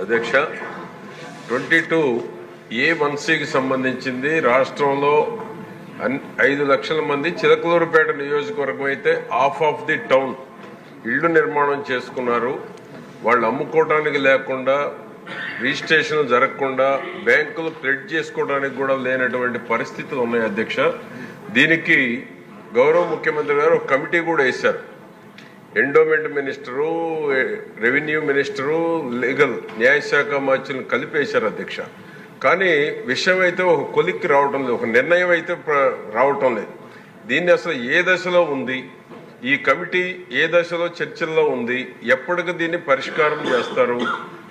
అధ్యక్ష twenty two A one సికి సంబంధించింది. రాష్ట్రంలో అన్- ఐదు లక్షల మంది చిలకలూరుపేట నియోజకవర్గం అయితే ఆఫ్ ఆఫ్ ది టౌన్ ఇళ్ళు నిర్మాణం చేసుకున్నారు. వాళ్ళు అమ్ముకోవడానికి లేకుండా రిజిస్ట్రేషన్ జరగకుండా బ్యాంకులు ప్లెడ్ చేసుకోవడానికి కూడా లేనటువంటి పరిస్థితులు ఉన్నాయి అధ్యక్ష. దీనికి గౌరవ ముఖ్యమంత్రి గారు ఒక కమిటీ కూడా వేశారు. Endowment minister revenue minister legal న్యాయశాఖ మార్చులను కలిపేశారు అధ్యక్ష. కానీ విషయం అయితే ఒక కొలిక్కి రావటం లేదు ఒక నిర్ణయం అయితే ప్ర- రావటం లేదు. దీన్ని అసలు ఏ దశలో ఉంది? ఈ కమిటీ ఏ దశలో చర్చల్లో ఉంది? ఎప్పటికి దీన్ని పరిష్కారం చేస్తారు?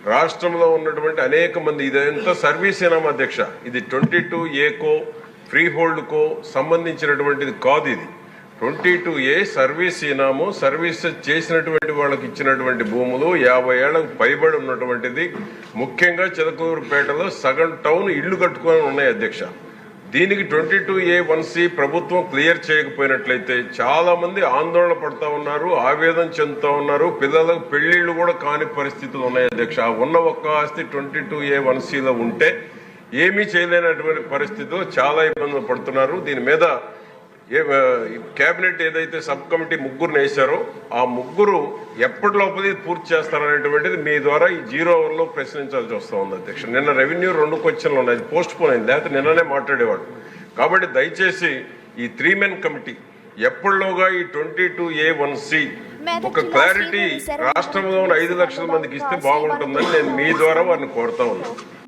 రాష్ట్రంలో ఉన్నటువంటి అనేక మంది ఇదంతా సర్వీస్ ఇనాం అధ్యక్ష. ఇది ట్వంటీ టూ ఏకో ఫ్రీ హోల్డ్కో సంబంధించినటువంటిది కాదు ఇది. ట్వంటీ టూ ఏ సర్వీస్ ఇనాము సర్వీస్ చేసినటువంటి వాళ్ళకి ఇచ్చినటువంటి భూములు యాభై ఏళ్ళకు పైబడి ఉన్నటువంటిది. ముఖ్యంగా చిలకూరుపేటలో సగం టౌన్ ఇళ్ళు కట్టుకొని ఉన్నాయి అధ్యక్ష. దీనికి twenty two A one C ప్రభుత్వం క్లియర్ చేయకపోయినట్లయితే చాలా మంది ఆందోళన పడుతూ ఉన్నారు ఆవేదన చెందుతూ ఉన్నారు. పిల్లలకు పెళ్ళిళ్ళు కూడా కాని పరిస్థితులు ఉన్నాయి అధ్యక్ష. ఉన్న ఒక్క ఆస్తి ట్వంటీ టూ ఏ వన్ సిలో ఉంటే ఏమీ చేయలేనటువంటి పరిస్థితిలో చాలా ఇబ్బందులు పడుతున్నారు. దీని మీద ఏ కేబినెట్ ఏదైతే సబ్ కమిటీ ముగ్గురు వేశారో ఆ ముగ్గురు ఎప్పటి లోపల ఇది పూర్తి చేస్తారనేటువంటిది మీ ద్వారా ఈ జీరో అవర్లో ప్రశ్నించాల్సి వస్తూ ఉంది అధ్యక్ష. నిన్న రెవెన్యూ రెండు క్వశ్చన్లు ఉన్నాయి పోస్ట్ పోన్ అయింది లేకపోతే నిన్ననే మాట్లాడేవాడు. కాబట్టి దయచేసి ఈ త్రీ మెన్ కమిటీ ఎప్పటిలోగా ఈ twenty two A one C ఒక క్లారిటీ రాష్ట్రంలో ఐదు లక్షల మందికి ఇస్తే బాగుంటుందని నేను మీ ద్వారా వారిని కోరుతా ఉన్నాను.